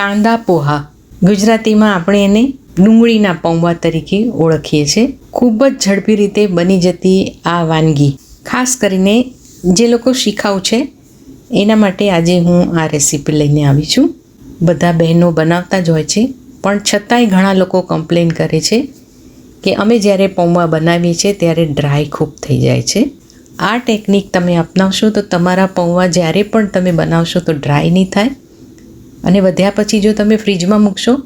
કાંદા પોહા. ગુજરાતીમાં આપણે એને ડુંગળીના પૌવા તરીકે ઓળખીએ છીએ. ખૂબ જ ઝડપી રીતે બની જતી આ વાનગી. ખાસ કરીને જે લોકો શીખાવ છે, એના માટે આજે હું આ રેસીપી લઈને આવી છું. બધા બહેનો બનાવતા જ હોય છે, પણ છતાંય ઘણા લોકો કમ્પ્લેન કરે છે કે અમે જ્યારે પૌવા બનાવીએ છીએ ત્યારે ડ્રાય ખૂબ થઈ જાય છે. આ ટેકનિક તમે અપનાવશો તો તમારા પૌવા જ્યારે પણ તમે બનાવશો તો ડ્રાય નહીં થાય. અને વધ્યા પછી જો તમે ફ્રીજમાં મૂકશો,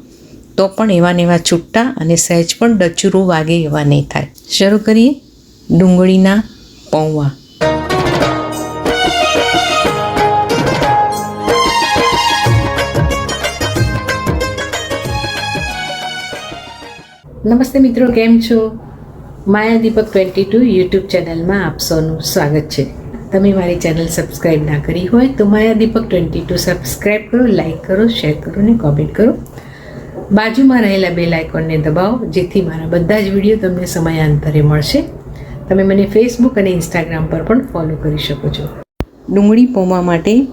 તો પણ એવા ને એવા છૂટા અને સહેજ પણ ડચુરું વાગે એવા નહીં થાય. શરૂ કરીએ ડુંગળીના પૌવા. નમસ્તે મિત્રો, કેમ છો? Maya Deepak twenty two YouTube ચેનલમાં આપ સૌનું સ્વાગત છે. તમે મારી ચેનલ સબસ્ક્રાઈબ ના કરી હોય તો Maya Deepak twenty two subscribe કરો લાઈક કરો શેર કરો અને કોમેન્ટ કરો. બાજુમાં રહેલા બેલ આઇકોનને દબાવો, જેથી મારા બધા જ વીડિયો તમને સમયાંતરે મળશે. તમે મને ફેસબુક અને ઇન્સ્ટાગ્રામ પર પણ ફોલો કરી શકો છો. ડુંગળી પૌવા માટે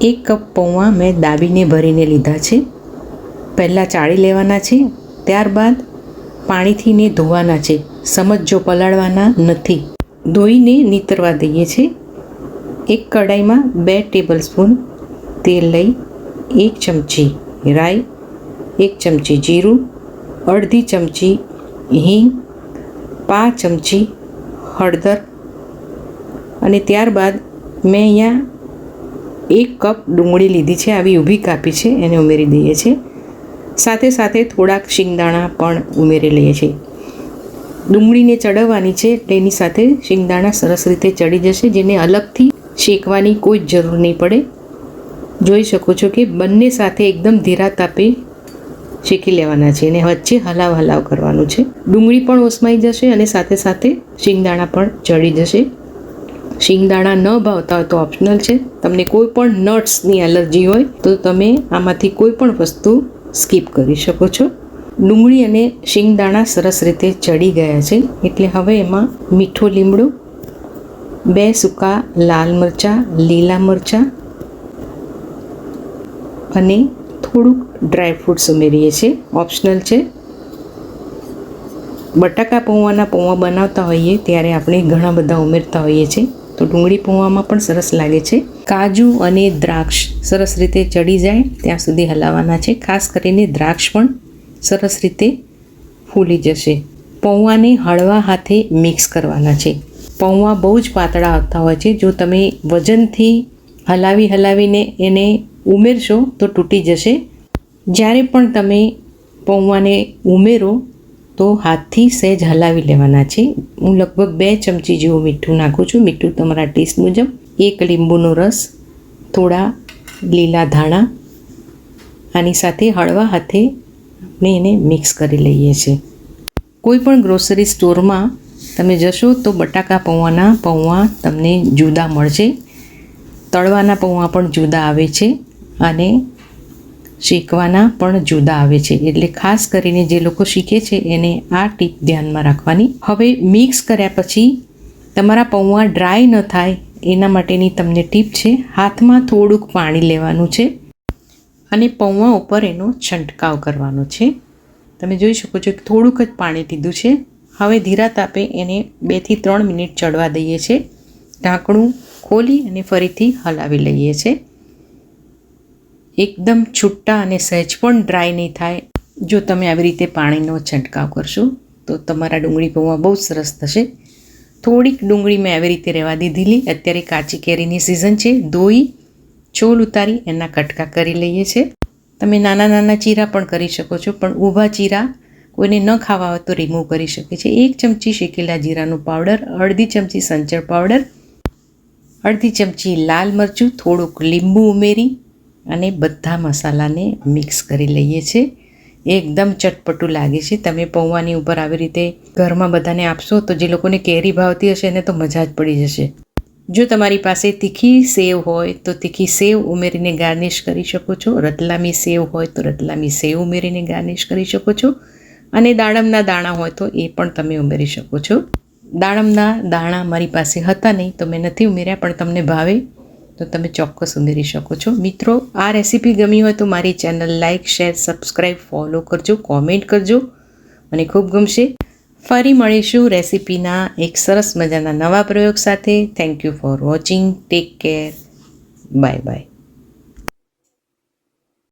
એક કપ પૌવા મેં દાબીને ભરીને લીધા છે. પહેલાં ચાળી લેવાના છે, ત્યારબાદ પાણીથી ને ધોવાના છે. સમજો પલાળવાના નથી. ધોઈને નીતરવા દઈએ છીએ. એક કડાઈમાં બે ટેબલ સ્પૂન તેલ લઈ, એક ચમચી રાઈ, એક ચમચી જીરું, અડધી ચમચી હિંગ, પાંચ ચમચી હળદર અને ત્યારબાદ મેં અહીંયા એક કપ ડુંગળી લીધી છે, આવી ઊભી કાપી છે, એને ઉમેરી દઈએ છીએ. સાથે સાથે થોડાક શિંગદાણા પણ ઉમેરી લઈએ છીએ. ડુંગળીને ચડવવાની છે, તેની સાથે શિંગદાણા સરસ રીતે ચડી જશે, જેને અલગથી શેકવાની કોઈ જ જરૂર નહીં પડે. જોઈ શકો છો કે બંને સાથે એકદમ ધીરા તાપે શેકી લેવાના છે અને વચ્ચે હલાવ હલાવ કરવાનું છે. ડુંગળી પણ ઓસમાઈ જશે અને સાથે સાથે શિંગદાણા પણ ચડી જશે. શિંગદાણા ન ભાવતા હોય તો ઓપ્શનલ છે. તમને કોઈ પણ નટ્સની એલર્જી હોય તો તમે આમાંથી કોઈ પણ વસ્તુ સ્કીપ કરી શકો છો. ડુંગળી અને શિંગદાણા સરસ રીતે ચડી ગયા છે. એટલે હવે એમાં મીઠો લીમડો, બે સૂકા લાલ મરચાં, લીલા મરચાં અને થોડુંક ડ્રાયફ્રૂટ્સ ઉમેરીએ છીએ. ઓપ્શનલ છે, બટાકા પૌવાના પૌવા બનાવતા હોઈએ ત્યારે આપણે ઘણા બધા ઉમેરતા હોઈએ છીએ. તો ડુંગળી પૌવામાં પણ સરસ લાગે છે. કાજુ અને દ્રાક્ષ સરસ રીતે ચડી જાય ત્યાં સુધી હલાવવાના છે. ખાસ કરીને દ્રાક્ષ પણ સરસ રીતે ફૂલી જશે. પૌવાને હળવા હાથે મિક્સ કરવાના છે. પૌવા બહુ જ પાતળા આવતા હોય છે. જો તમે વજનથી હલાવી હલાવીને એને ઉમેરશો તો તૂટી જશે. જ્યારે પણ તમે પૌવાને ઉમેરો તો હાથથી સહેજ હલાવી લેવાના છે. હું લગભગ બે ચમચી જેવું મીઠું નાખું છું. મીઠું તમારા ટેસ્ટ મુજબ એક લીંબુનો રસ, થોડા લીલા ધાણા, આની સાથે હળવા હાથે આપણે એને મિક્સ કરી લઈએ છીએ. કોઈ પણ ગ્રોસરી સ્ટોરમાં તમે જશો તો બટાકા પૌવાના પૌવા તમને જુદા મળશે. તળવાના પૌવા પણ જુદા આવે છે અને શેકવાના પણ જુદા આવે છે. એટલે ખાસ કરીને જે લોકો શીખે છે એને આ ટીપ ધ્યાનમાં રાખવાની. હવે મિક્સ કર્યા પછી તમારા પૌવા ડ્રાય ન થાય એના માટેની તમને ટીપ છે, હાથમાં થોડુંક પાણી લેવાનું છે. અને પૌવા ઉપર એનો છંટકાવ કરવાનો છે. તમે જોઈ શકો છો કે થોડુંક જ પાણી લીધું છે. હવે ધીરા તાપે એને બેથી ત્રણ મિનિટ ચડવા દઈએ છીએ ઢાંકણું ખોલી અને ફરીથી હલાવી લઈએ છીએ એકદમ છૂટા અને સહેજ પણ ડ્રાય નહીં થાય. જો તમે આવી રીતે પાણીનો છંટકાવ કરશો, તો તમારા ડુંગળી પૌવા બહુ સરસ થશે. થોડીક ડુંગળી મેં આવી રીતે રહેવા દીધેલી. અત્યારે કાચી કેરીની સિઝન છે. ધોઈ છોલ ઉતારી એના કટકા કરી લઈએ છીએ. તમે નાના નાના ચીરા પણ કરી શકો છો, પણ ઊભા ચીરા કોઈને ન ખાવા હોય તો રિમૂવ કરી શકે છે. એક ચમચી શેકેલા જીરાનું પાવડર અડધી ચમચી સંચળ પાવડર અડધી ચમચી લાલ મરચું, થોડુંક લીંબુ ઉમેરી અને બધા મસાલાને મિક્સ કરી લઈએ છીએ. એકદમ ચટપટું લાગે છે. તમે પૌવાની ઉપર આવી રીતે ઘરમાં બધાને આપશો તો જે લોકોને કેરી ભાવતી હશે એને તો મજા જ પડી જશે. જો તમારી પાસે તીખી સેવ હોય, તો તીખી સેવ ઉમેરીને ગાર્નિશ કરી શકો છો. રતલામી સેવ હોય, તો રતલામી સેવ ઉમેરીને ગાર્નિશ કરી શકો છો. અને દાડમના દાણા હોય, તો એ પણ તમે ઉમેરી શકો છો. દાડમના દાણા મારી પાસે હતા નહીં, તો મેં નથી ઉમેર્યા, પણ તમને ભાવે તો તમે ચોક્કસ ઉમેરી શકો છો. મિત્રો, આ રેસીપી ગમી હોય તો મારી channel like share, subscribe, follow કરજો, કોમેન્ટ કરજો. મને ખૂબ ગમશે. ફરી મળીશું રેસીપીના એક સરસ મજાના નવા પ્રયોગ સાથે. Thank you for watching take care bye bye